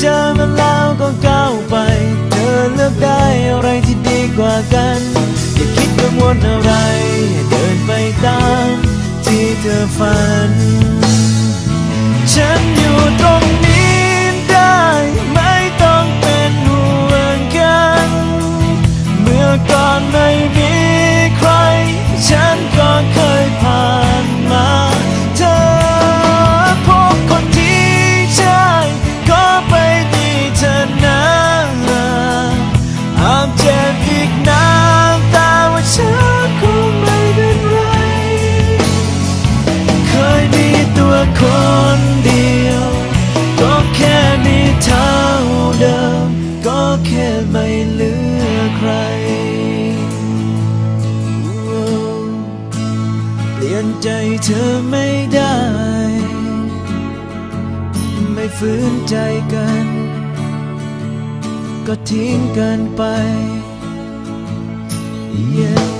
เจอมันแล้วก็ก้าวไป เธอเลือกได้อะไรที่ดีกว่ากัน อย่าคิดกังวลอะไร เดินไปตามที่เธอฝัน ฉันอยู่ตรงนี้ได้ไม่ต้องเป็นห่วงกัน เมื่อก่อนไม่มี ลี่ยนใจเธอไม่ได้ ไม่ฝืนใจกัน ก็ทิ้งกันไป yeah.